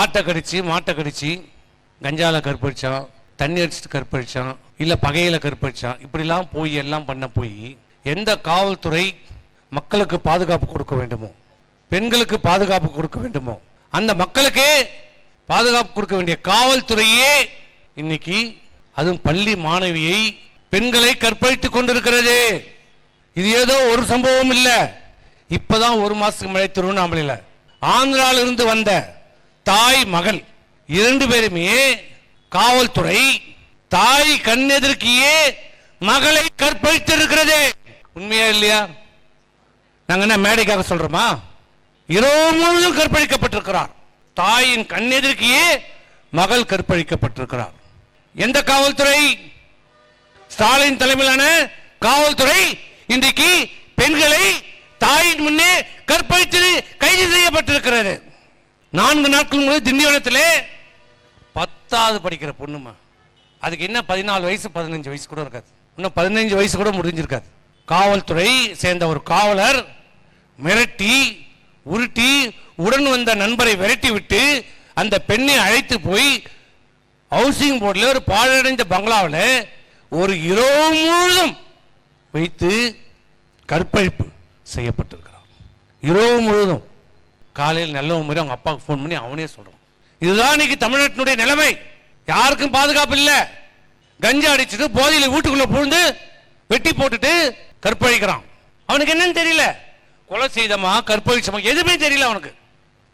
ஆட்டை கடிச்சு மாட்டை கடிச்சு கஞ்சால கற்பழிச்சான் தண்ணி அடிச்சுட்டு கற்பழிச்சான் இல்ல பகையில கற்பழிச்சான் இப்படிலாம் போய் எல்லாம் பண்ண போய் எந்த காவல்துறை மக்களுக்கு பாதுகாப்பு கொடுக்க வேண்டுமோ பெண்களுக்கு பாதுகாப்பு கொடுக்க வேண்டுமோ அந்த மக்களுக்கே பாதுகாப்பு கொடுக்க வேண்டிய காவல்துறையே இன்னைக்கு அதுவும் பள்ளி மாணவியை பெண்களை கற்பழித்துக் கொண்டிருக்கிறது. இது ஏதோ ஒரு சம்பவம் இல்லை. இப்பதான் ஒரு மாசத்துக்கு முன்னாடி திருவண்ணாமலையில் ஆந்திரால இருந்து வந்த தாய் மகள் இரண்டு பேருமே காவல்துறை தாய் கண்ணெதிர்க்கியே மகளை கற்பழித்திருக்கிறது. உண்மையா இல்லையா? நாங்க என்ன மேடைக்காக சொல்றோமா? இரவு முழுவதும் கற்பழிக்கப்பட்டிருக்கிறார். தாயின் கண்ணெதிர்க்கியே மகள் கற்பழிக்கப்பட்டிருக்கிறார். எந்த காவல்துறை? ஸ்டாலின் தலைமையிலான காவல்துறை இன்றைக்கு பெண்களை தாயின் முன்னே கற்பழித்து கைது செய்யப்பட்டிருக்கிறது. நான்கு நாட்கள் முதல் திண்டிவனத்திலே பத்தாவது படிக்கிற பொண்ணுமா. அதுக்கு என்ன பதினாலு வயசு பதினஞ்சு வயசு கூட இருக்காது. இன்னும் பதினஞ்சு வயசு கூட முடிஞ்சிருக்காது. காவல்துறை சேர்ந்த ஒரு காவலர் மிரட்டி உருட்டி உடன் வந்த நண்பரை விரட்டி விட்டு அந்த பெண்ணை அழைத்து போய் ஹவுசிங் போர்டில் ஒரு பாழடைந்த பங்களாவில் ஒரு இரவு முழுதும் வைத்து கற்பழிப்பு செய்யப்பட்டிருக்கிறார். இரவு முழுதும். காலையில் நல்ல மாதிரி அவங்க அப்பாவுக்கு ஃபோன் பண்ணி அவனே சொல்கிறான் இதுதான் இன்னைக்கு தமிழ்நாட்டினுடைய நிலைமை. யாருக்கும் பாதுகாப்பு இல்லை. கஞ்சா அடிச்சுட்டு போதையில் வீட்டுக்குள்ளே பூழ்ந்து வெட்டி போட்டுட்டு கற்பழிக்கிறான். அவனுக்கு என்னன்னு தெரியல. கொலை செய்தமா கற்பழிச்சமா எதுவுமே தெரியல அவனுக்கு.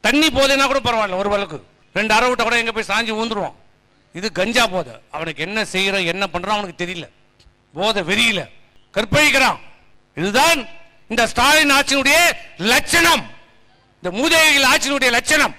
தண்ணி போதைன்னா கூட பரவாயில்ல ஒரு வழக்கு ரெண்டு அரை விட்ட கூட எங்கே போய் சாஞ்சி ஊந்துருவான். இது கஞ்சா போதை. அவனுக்கு என்ன செய்கிறோம் என்ன பண்ணுறோம் அவனுக்கு தெரியல. போதை வெறியில கற்பழிக்கிறான். இதுதான் இந்த ஸ்டாலின் ஆட்சியினுடைய லட்சணம். இந்த மூதேவிகள் ஆட்சியினுடைய லட்சணம்.